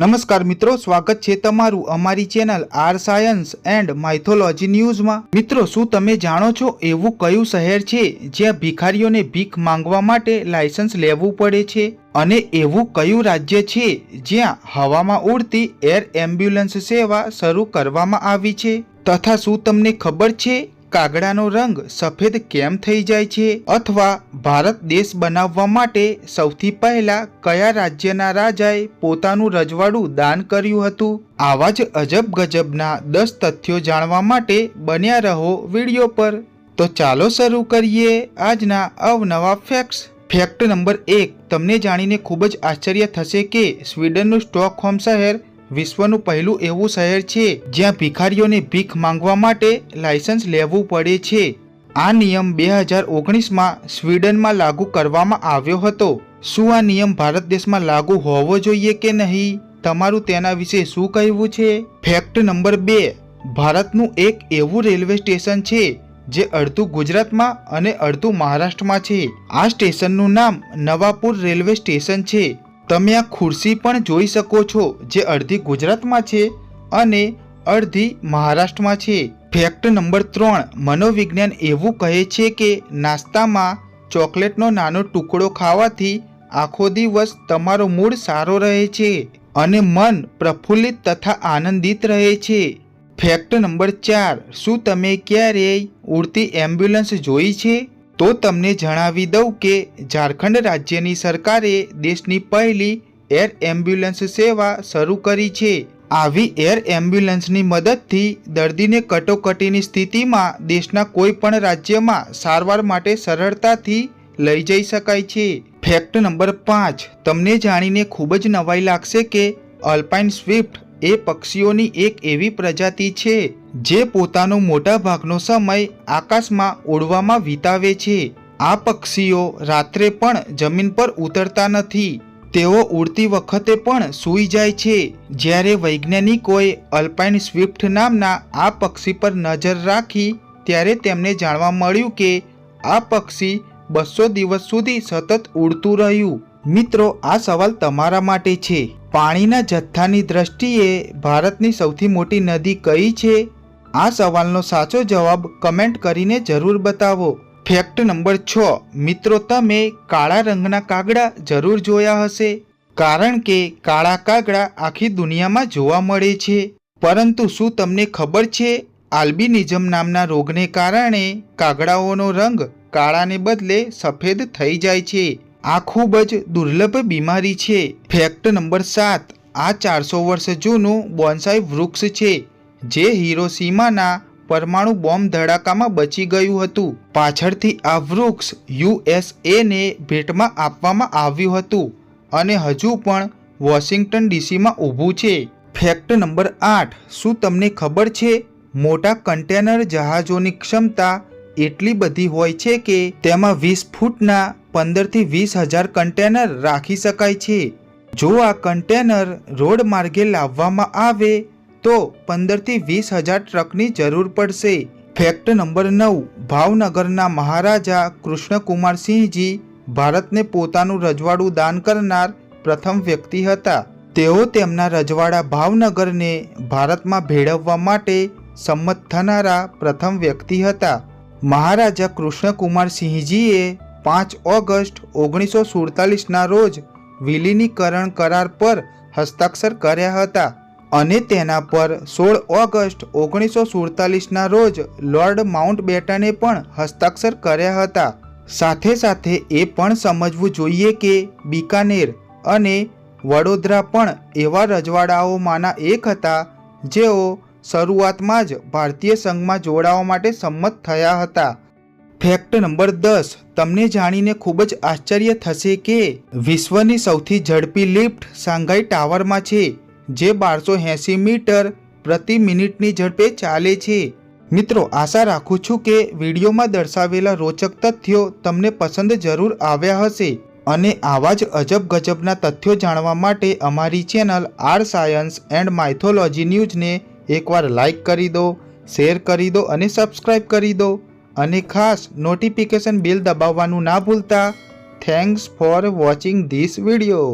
નમસ્કાર મિત્રો, સ્વાગત છે તમારું અમારી channel R science and mythology ન્યૂઝમાં. મિત્રો, શું તમે જાણો છો એવું કયું શહેર છે જ્યાં ભિખારીઓને ભીખ માંગવા માટે લાયસન્સ લેવું પડે છે? અને એવું કયું રાજ્ય છે જ્યાં હવામાં ઉડતી એર એમ્બ્યુલન્સ સેવા શરૂ કરવામાં આવી છે? તથા શું તમને ખબર છે કાગડાનો રંગ સફેદ કેમ થઈ જાય છે અથવા ભારત દેશ બનાવવા માટે સૌથી પહેલા કયા રાજ્યના રાજાએ પોતાનું રજવાડું દાન કર્યું હતું? આવા જ અજબ ગજબના દસ તથ્યો જાણવા માટે બન્યા રહો વીડિયો પર. તો ચાલો શરૂ કરીએ આજના અવનવા ફેક્ટ્સ ફેક્ટ નંબર એક, તમને જાણીને ખૂબ જ આશ્ચર્ય થશે કે સ્વીડનનું સ્ટોકહોમ શહેર વિશ્વનું પહેલું એવું શહેર છે જ્યાં ભિખારીઓને ભીખ માંગવા માટે લાયસન્સ લેવું પડે છે. આ નિયમ બે હજાર ઓગણીસમાં સ્વીડનમાં લાગુ કરવામાં આવ્યો હતો. શું આ નિયમ ભારત દેશમાં લાગુ હોવો જોઈએ કે નહીં? તમારું તેના વિશે શું કહેવું છે? ફેક્ટ નંબર બે. ભારતનું એક એવું રેલવે સ્ટેશન છે જે અડધું ગુજરાતમાં અને અડધું મહારાષ્ટ્રમાં છે. આ સ્ટેશનનું નામ નવાપુર રેલવે સ્ટેશન છે. તમે આ ખુરશી પણ જોઈ શકો છો જે અડધી ગુજરાતમાં છે અને અડધી મહારાષ્ટ્રમાં છે. ફેક્ટ નંબર ત્રણ, મનોવિજ્ઞાન એવું કહે છે કે નાસ્તામાં ચોકલેટનો નાનો ટુકડો ખાવાથી આખો દિવસ તમારો મૂડ સારો રહે છે અને મન પ્રફુલ્લિત તથા આનંદિત રહે છે. ફેક્ટ નંબર ચાર, શું તમે ક્યારેય ઉડતી એમ્બ્યુલન્સ જોઈ છે? તો તમને જણાવી દઉં કે ઝારખંડ રાજ્યની સરકારે દેશની પહેલી એર એમ્બ્યુલન્સ સેવા શરૂ કરી છે. આવી એર એમ્બ્યુલન્સની મદદથી દર્દીને કટોકટીની સ્થિતિમાં દેશના કોઈ પણ રાજ્યમાં સારવાર માટે સરળતાથી લઈ જઈ શકાય છે. ફેક્ટ નંબર પાંચ. તમને જાણીને ખૂબ જ નવાઈ લાગશે કે અલ્પાઇન સ્વિફ્ટ એ પક્ષીઓની એક એવી પ્રજાતિ છે, જે પોતાનો મોટા ભાગનો સમય આકાશમાં ઉડવામાં વિતાવે છે. આ પક્ષીઓ રાત્રે પણ જમીન પર ઉતરતા નથી. તેઓ ઉડતી વખતે પણ સૂઈ જાય છે. જ્યારે વૈજ્ઞાનિકોએ અલ્પાઇન સ્વિફ્ટ નામના આ પક્ષી પર નજર રાખી, ત્યારે તેમને જાણવા મળ્યું કે આ પક્ષી બસો દિવસ સુધી સતત ઉડતું રહ્યું. મિત્રો, આ સવાલ તમારા માટે છે. પાણીના જથ્થાની દ્રષ્ટિએ ભારતની સૌથી મોટી નદી કઈ છે? આ સવાલનો સાચો જવાબ કમેન્ટ કરીને જરૂર બતાવો. ફેક્ટ નંબર છ. મિત્રો, તમે કાળા રંગના કાગડા જરૂર જોયા હશે. કારણ કે કાળા કાગડા આખી દુનિયામાં જોવા મળે છે. પરંતુ શું તમને ખબર છે? આલ્બિનિઝમ નામના રોગને કારણે કાગડાઓનો રંગ કાળાને બદલે સફેદ થઈ જાય છે. આ ખૂબ જ દુર્લભ બીમારી છે. ફેક્ટ નંબર સાત. આ ચારસો વર્ષ જૂનું બોન્સાઈ વૃક્ષ છે, જે હિરોસીમાના પરમાણુ બોમ્બ ધડાકામાં બચી ગયું હતું. પાછળથી આ વૃક્ષ યુએસએને ભેટમાં આપવામાં આવ્યું હતું અને હજુ પણ વોશિંગ્ટન ડીસીમાં ઊભું છે. ફેક્ટ નંબર આઠ. શું તમને ખબર છે? મોટા કન્ટેનર જહાજોની ક્ષમતા એટલી બધી હોય છે કે તેમાં વીસ ફૂટના પંદરથી વીસ હજાર કન્ટેનર રાખી શકાય છે. જો આ કન્ટેનર રોડ માર્ગે લાવવામાં આવે, તો પંદરથી વીસ હજાર ટ્રકની જરૂર પડશે. ફેક્ટ નંબર નવ, ભાવનગરના મહારાજા કૃષ્ણકુમારસિંહજી ભારતને પોતાનું રજવાડું દાન કરનાર પ્રથમ વ્યક્તિ હતા. તેઓ તેમના રજવાડા ભાવનગરને ભારતમાં ભેળવવા માટે સંમત થનારા પ્રથમ વ્યક્તિ હતા. મહારાજા કૃષ્ણકુમાર સિંહજીએ પાંચ ઓગસ્ટ ઓગણીસો સુડતાલીસના રોજ વિલીનીકરણ કરાર પર હસ્તાક્ષર કર્યા હતા અને તેના પર સોળ ઓગસ્ટ ઓગણીસો સુડતાલીસના રોજ લોર્ડ માઉન્ટ બેટને પણ હસ્તાક્ષર કર્યા હતા. સાથે સાથે એ પણ સમજવું જોઈએ કે બિકાનેર અને વડોદરા પણ એવા રજવાડાઓમાંના એક હતા જેઓ શરૂઆતમાં જ ભારતીય સંઘમાં જોડાવા માટે સંમત થયા હતા. ફેક્ટ નંબર દસ. તમને જાણીને ખૂબ જ આશ્ચર્ય થશે કે વિશ્વની સૌથી ઝડપી લિફ્ટ સાંઘાઈ ટાવરમાં છે, જે બારસો એંસી મીટર પ્રતિ મિનિટની ઝડપે ચાલે છે. મિત્રો, આશા રાખું છું કે વિડીયોમાં દર્શાવેલા રોચક તથ્યો તમને પસંદ જરૂર આવ્યા હશે અને આવા જ અજબ ગજબના તથ્યો જાણવા માટે અમારી channel R science and mythology ન્યૂઝને એકવાર લાઈક કરી દો, શેર કરી દો અને સબસ્ક્રાઈબ કરી દો. અને ખાસ નોટિફિકેશન બિલ દબાવવાનું ના ભૂલતા. Thanks for watching this video